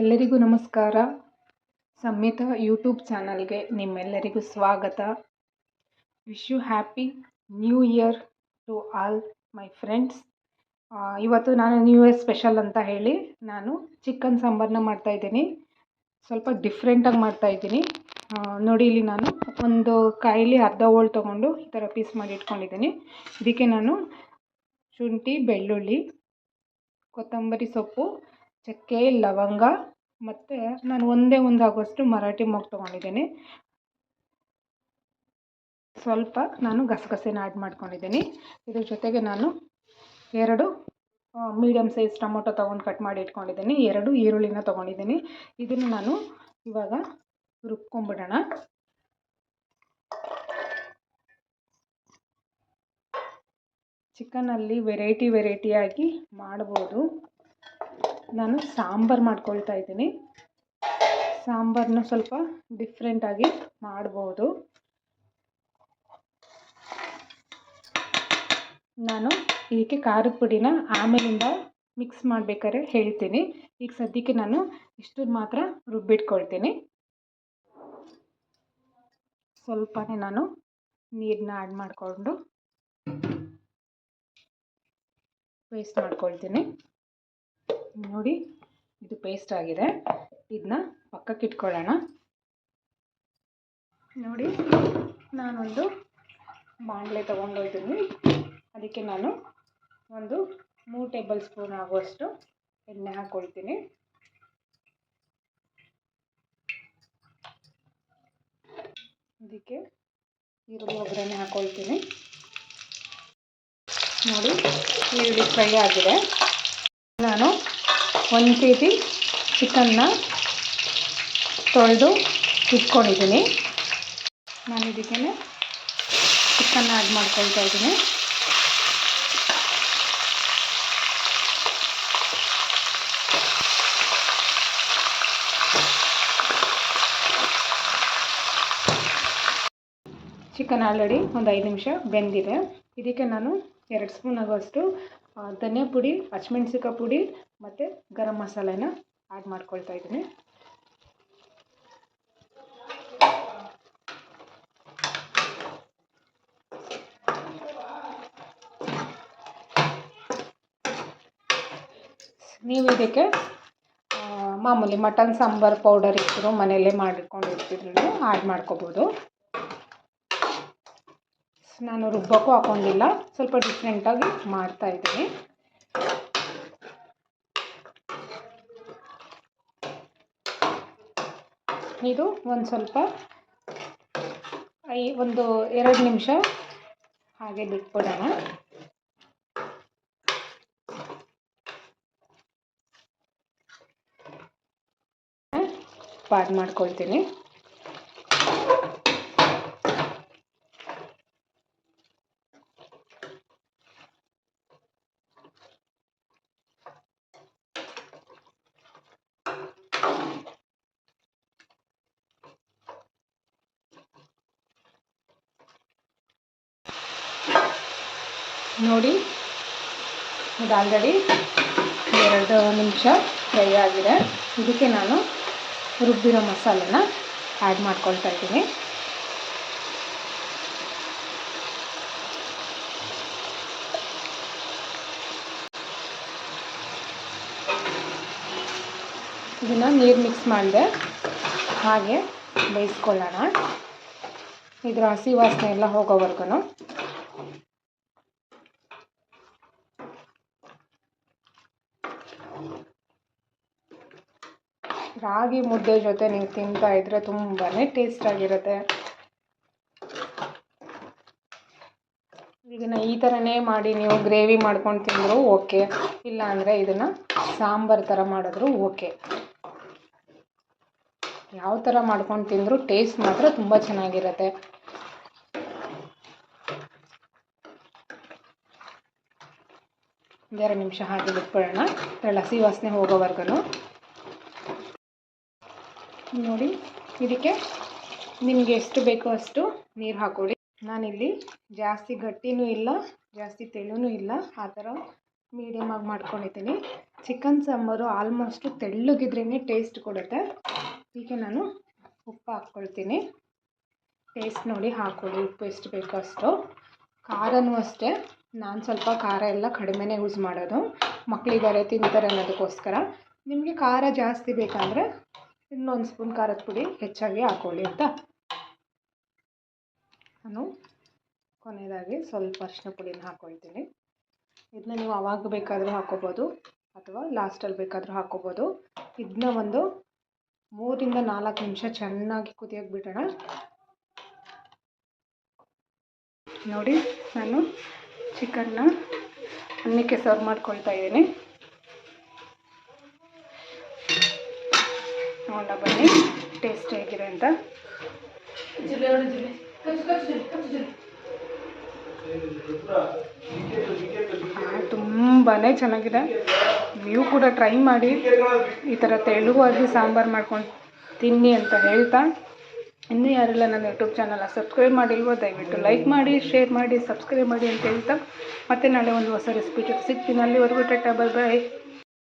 ಎಲ್ಲರಿಗೂ ನಮಸ್ಕಾರ. ಸಂಹಿತ ಯೂಟ್ಯೂಬ್ ಚಾನಲ್ಗೆ ನಿಮ್ಮೆಲ್ಲರಿಗೂ ಸ್ವಾಗತ. Wish you happy new year to all my friends ಇವತ್ತು ನಾನು ನ್ಯೂ ಇಯರ್ ಸ್ಪೆಷಲ್ ಅಂತ ಹೇಳಿ ನಾನು ಚಿಕನ್ ಸಾಂಬಾರನ್ನ ಮಾಡ್ತಾಯಿದ್ದೀನಿ ಸ್ವಲ್ಪ ಡಿಫ್ರೆಂಟಾಗಿ ಮಾಡ್ತಾಯಿದ್ದೀನಿ ನೋಡಿ ಇಲ್ಲಿ ನಾನು ಒಂದು ಕಾಯಿಲಿ ಅರ್ಧ ಹೋಳು ತೊಗೊಂಡು ಈ ಥರ ಪೀಸ್ ಮಾಡಿ ಇಟ್ಕೊಂಡಿದ್ದೀನಿ. ಇದಕ್ಕೆ ನಾನು ಶುಂಠಿ, ಬೆಳ್ಳುಳ್ಳಿ, ಕೊತ್ತಂಬರಿ ಸೊಪ್ಪು ಚಕ್ಕೆ, ಲವಂಗ ಮತ್ತು ನಾನು ಒಂದೇ ಒಂದು ಆಗುವಷ್ಟು ಮರಾಠಿ ಮೊಗ್ ತೊಗೊಂಡಿದ್ದೀನಿ. ಸ್ವಲ್ಪ ನಾನು ಗಸಗಸೆನ ಆ್ಯಡ್ ಮಾಡ್ಕೊಂಡಿದ್ದೀನಿ. ಇದ್ರ ಜೊತೆಗೆ ನಾನು ಎರಡು ಮೀಡಿಯಮ್ ಸೈಜ್ ಟೊಮೊಟೊ ತೊಗೊಂಡು ಕಟ್ ಮಾಡಿ ಇಟ್ಕೊಂಡಿದ್ದೀನಿ. ಎರಡು ಈರುಳ್ಳಿನ ತೊಗೊಂಡಿದ್ದೀನಿ. ಇದನ್ನು ನಾನು ಇವಾಗ ರುಬ್ಕೊಂಬಿಡೋಣ ಚಿಕನಲ್ಲಿ ವೆರೈಟಿ ವೆರೈಟಿಯಾಗಿ ಮಾಡ್ಬೋದು. ನಾನು ಸಾಂಬಾರು ಮಾಡ್ಕೊಳ್ತಾ ಇದ್ದೀನಿ. ಸಾಂಬಾರನ್ನ ಸ್ವಲ್ಪ ಡಿಫ್ರೆಂಟಾಗಿ ಮಾಡ್ಬೋದು. ನಾನು ಇದಕ್ಕೆ ಖಾರದ ಪುಡಿನ ಆಮೇಲಿಂದ ಮಿಕ್ಸ್ ಮಾಡಬೇಕಾದ್ರೆ ಹೇಳ್ತೀನಿ. ಈಗ ಸದ್ಯಕ್ಕೆ ನಾನು ಇಷ್ಟನ್ನು ಮಾತ್ರ ರುಬ್ಬಿಟ್ಕೊಳ್ತೀನಿ. ಸ್ವಲ್ಪನೇ ನಾನು ನೀರನ್ನ ಆ್ಯಡ್ ಮಾಡಿಕೊಂಡು ಪೇಸ್ಟ್ ಮಾಡ್ಕೊಳ್ತೀನಿ. ನೋಡಿ, ಇದು ಪೇಸ್ಟ್ ಆಗಿದೆ. ಇದನ್ನ ಪಕ್ಕಕ್ಕೆ ಇಟ್ಕೊಳ್ಳೋಣ. ನೋಡಿ, ನಾನೊಂದು ಬಾಣಲೆ ತೊಗೊಂಡೋಗ್ತೀನಿ. ಅದಕ್ಕೆ ನಾನು ಒಂದು ಮೂರು ಟೇಬಲ್ ಸ್ಪೂನ್ ಆಗುವಷ್ಟು ಎಣ್ಣೆ ಹಾಕ್ಕೊಳ್ತೀನಿ ಅದಕ್ಕೆ ಈರುಳ್ಳಿ ಒಗ್ಗರಣೆ ಹಾಕ್ಕೊಳ್ತೀನಿ ನೋಡಿ, ಈರುಳ್ಳಿ ಫ್ರೈ ಆಗಿದೆ. ನಾನು ಒಂದು ಕೆ ಜಿ ಚಿಕನ್ನ ತೊಳೆದು ಇಟ್ಕೊಂಡಿದ್ದೀನಿ. ನಾನು ಇದಕ್ಕೆ ಚಿಕನ್ನ ಆ್ಯಡ್ ಮಾಡ್ಕೊಳ್ತಾ ಇದ್ದೀನಿ. ಚಿಕನ್ ಆಲ್ರೆಡಿ ಒಂದು ಐದು ನಿಮಿಷ ಬೆಂದಿದೆ. ಇದಕ್ಕೆ ನಾನು ಎರಡು ಸ್ಪೂನ್ ಆಗುವಷ್ಟು ಧನಿಯಾ ಪುಡಿ ಹಚ್ಮೆಣ್ಸಿಕಾಯಿ ಪುಡಿ ಮತ್ತು ಗರಂ ಮಸಾಲೆನ ಆ್ಯಡ್ ಮಾಡ್ಕೊಳ್ತಾ ಇದ್ದೀನಿ. ನೀವು ಇದಕ್ಕೆ ಮಾಮೂಲಿ ಮಟನ್, ಸಾಂಬಾರ್ ಪೌಡರ್ ಇರ್ತಿರೋ ಮನೆಯಲ್ಲೇ ಮಾಡಿಕೊಂಡು ಆ್ಯಡ್ ಮಾಡ್ಕೋಬೋದು. ನಾನು ರುಬ್ಬಕ್ಕೂ ಹಾಕೊಂಡಿಲ್ಲ, ಸ್ವಲ್ಪ ಡಿಫ್ರೆಂಟಾಗಿ ಮಾಡ್ತಾಯಿದ್ದೀನಿ ಇದು ಒಂದು ಸ್ವಲ್ಪ ಐ ಒಂದು ಎರಡು ನಿಮಿಷ ಹಾಗೆ ಬಿಟ್ಬಿಡೋಣ. ಪಾಡ್ ಮಾಡ್ಕೊಳ್ತೀನಿ. ನೋಡಿ, ಇದು ಆಲ್ರೆಡಿ ಎರಡು ನಿಮಿಷ ಫ್ರೈ ಆಗಿದೆ. ಇದಕ್ಕೆ ನಾನು ರುಬ್ಬಿರೋ ಮಸಾಲೆನ ಆ್ಯಡ್ ಮಾಡ್ಕೊಳ್ತಾ ಇದ್ದೀನಿ. ಇದನ್ನು ನೀರು ಮಿಕ್ಸ್ ಮಾಡಿದೆ. ಹಾಗೆ ಬೇಯಿಸ್ಕೊಳ್ಳೋಣ. ಇದರ ಹಸಿ ವಾಸನೆ ಎಲ್ಲ ಹೋಗೋವರೆಗೂ ರಾಗಿ ಮುದ್ದೆ ಜೊತೆ ನೀವು ತಿಂತಾ ಇದ್ರೆ ತುಂಬಾ ಟೇಸ್ಟಾಗಿರುತ್ತೆ ಇದನ್ನು ಈ ಥರನೇ ಮಾಡಿ ನೀವು ಗ್ರೇವಿ ಮಾಡ್ಕೊಂಡು ತಿಂದರೂ ಓಕೆ. ಇಲ್ಲ ಅಂದರೆ ಇದನ್ನು ಸಾಂಬಾರು ಥರ ಮಾಡಿದ್ರು ಓಕೆ. ಯಾವ ಥರ ಮಾಡ್ಕೊಂಡು ತಿಂದರೂ ಟೇಸ್ಟ್ ಮಾತ್ರ ತುಂಬ ಚೆನ್ನಾಗಿರುತ್ತೆ. ಒಂದೆರಡು ನಿಮಿಷ ಹಾಗೆ ಬಿಟ್ಬಿಡೋಣ. ಹಸಿ ವಾಸನೆ ಹೋಗೋವರೆಗೂ ನೋಡಿ, ಇದಕ್ಕೆ ನಿಮಗೆ ಎಷ್ಟು ಬೇಕೋ ಅಷ್ಟು ನೀರು ಹಾಕೊಳ್ಳಿ. ನಾನಿಲ್ಲಿ ಜಾಸ್ತಿ ಗಟ್ಟಿನೂ ಇಲ್ಲ, ಜಾಸ್ತಿ ತೆಳುನೂ ಇಲ್ಲ. ಆ ಥರ ಮೀಡಿಯಮಾಗಿ ಮಾಡ್ಕೊಂಡಿದ್ದೀನಿ. ಚಿಕನ್ ಸಾಂಬಾರು ಆಲ್ಮೋಸ್ಟು ತೆಳ್ಳಗಿದ್ರೇ ಟೇಸ್ಟ್ ಕೊಡುತ್ತೆ. ಹೀಗೆ ನಾನು ಉಪ್ಪು ಹಾಕ್ಕೊಳ್ತೀನಿ. ಟೇಸ್ಟ್ ನೋಡಿ ಹಾಕೊಳ್ಳಿ, ಉಪ್ಪು ಎಷ್ಟು ಬೇಕೋ ಅಷ್ಟು. ಖಾರನೂ ಅಷ್ಟೇ. ನಾನು ಸ್ವಲ್ಪ ಖಾರ ಎಲ್ಲ ಕಡಿಮೆನೇ ಯೂಸ್ ಮಾಡೋದು. ಮಕ್ಕಳಿದ್ದಾರೆ ತಿಂತಾರೆ ಅನ್ನೋದಕ್ಕೋಸ್ಕರ. ನಿಮಗೆ ಖಾರ ಜಾಸ್ತಿ ಬೇಕಂದರೆ ಇನ್ನೊಂದು ಸ್ಪೂನ್ ಖಾರದ ಪುಡಿ ಹೆಚ್ಚಾಗಿ ಹಾಕೊಳ್ಳಿ ಅಂತ ನಾನು ಕೊನೆಯದಾಗಿ ಸ್ವಲ್ಪ ಅರಿಶಿನ ಪುಡಿನ ಹಾಕ್ಕೊಳ್ತೀನಿ ಇದನ್ನ ನೀವು ಅವಾಗ ಬೇಕಾದರೂ ಹಾಕ್ಕೋಬೋದು ಅಥವಾ ಲಾಸ್ಟಲ್ಲಿ ಬೇಕಾದರೂ ಹಾಕ್ಕೋಬೋದು ಇದನ್ನ ಒಂದು ಮೂರಿಂದ ನಾಲ್ಕು ನಿಮಿಷ ಚೆನ್ನಾಗಿ ಕುದಿಯೋಕೆ ಬಿಡೋಣ. ನೋಡಿ, ನಾನು ಚಿಕನ್ನ ಅನ್ನಕ್ಕೆ ಸರ್ವ್ ಮಾಡ್ಕೊಳ್ತಾ ಇದ್ದೀನಿ. ನೋಡ ಬನ್ನಿ. ಟೇಸ್ಟ್ ಹೇಗಿದೆ ಅಂತ. ತುಂಬಾ ಚೆನ್ನಾಗಿದೆ. ನೀವು ಕೂಡ ಟ್ರೈ ಮಾಡಿ. ಈ ಥರ ತೆಳುವಾಗಿ ಸಾಂಬಾರು ಮಾಡ್ಕೊಂಡು ತಿನ್ನಿ ಅಂತ ಹೇಳ್ತಾ. ಇನ್ನೂ ಯಾರೆಲ್ಲ ನನ್ನ ಯೂಟ್ಯೂಬ್ ಚಾನಲ್ನ ಸಬ್ಸ್ಕ್ರೈಬ್ ಮಾಡಿಲ್ವೋ ದಯವಿಟ್ಟು ಲೈಕ್ ಮಾಡಿ ಶೇರ್ ಮಾಡಿ ಸಬ್ಸ್ಕ್ರೈಬ್ ಮಾಡಿ ಅಂತ ಹೇಳ್ತಾ. ಮತ್ತೆ ನಾಳೆ ಒಂದು ಹೊಸ ರೆಸಿಪಿ ಜೊತೆ ಸಿಗ್ತೀನಿ. ಅಲ್ಲಿವರೆಗೂ ಟಾಟಾ ಬೈ ಬಾಯ್